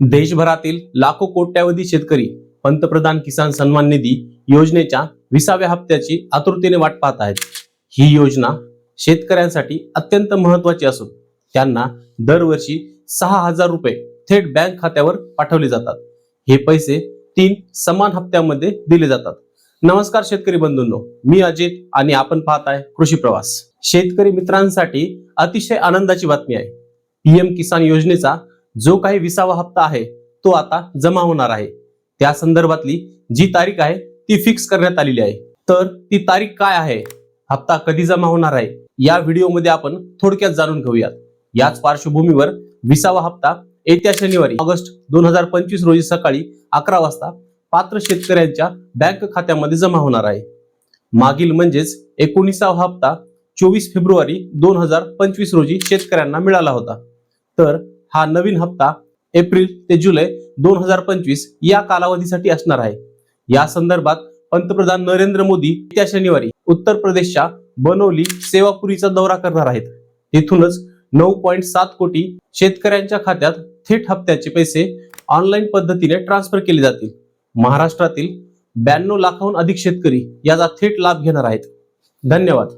देशभरातील लाखो कोट्यावधी शेतकरी पंतप्रधान किसान सन्मान निधी योजनेच्या विसाव्या हप्त्याची आतुरतेने वाट पाहत आहेत. ही योजना शेतकऱ्यांसाठी अत्यंत महत्वाची असून त्यांना दरवर्षी सहा हजार रुपये थेट बँक खात्यावर पाठवले जातात. हे पैसे तीन समान हप्त्यामध्ये दिले जातात. नमस्कार शेतकरी बंधूंनो मी अजित आणि आपण पाहत आहे कृषी प्रवास. शेतकरी मित्रांसाठी अतिशय आनंदाची बातमी आहे. पीएम किसान योजनेचा जो काही विसावा हप्ता आहे तो आता जमा होणार आहे. त्या संदर्भातली जी तारीख आहे ती फिक्स करण्यात आलेली आहे. तर ती तारीख काय आहे? हप्ता कधी जमा होणार आहे? या व्हिडिओमध्ये आपण थोडक्यात जाणून घेऊयात. याच पार्श्वभूमीवर विसावा हप्ता येत्या शनिवारी ऑगस्ट दोन हजार पंचवीस रोजी सकाळी अकरा वाजता पात्र शेतकऱ्यांच्या बँक खात्यामध्ये जमा होणार आहे. मागील म्हणजेच एकोणीसावा हप्ता चोवीस फेब्रुवारी दोन हजार पंचवीस रोजी शेतकऱ्यांना मिळाला होता. तर हा नवीन हप्ता एप्रिल ते जुलै दोन हजार पंचवीस या कालावधीसाठी असणार आहे. या संदर्भात पंतप्रधान नरेंद्र मोदी येत्या शनिवारी उत्तर प्रदेशच्या बनवली सेवापुरीचा दौरा करणार आहेत. तिथूनच नऊ पॉईंट सात कोटी शेतकऱ्यांच्या खात्यात थेट हप्त्याचे पैसे ऑनलाईन पद्धतीने ट्रान्सफर केले जातील. महाराष्ट्रातील ब्याण्णव लाखाहून अधिक शेतकरी याचा थेट लाभ घेणार आहेत. धन्यवाद.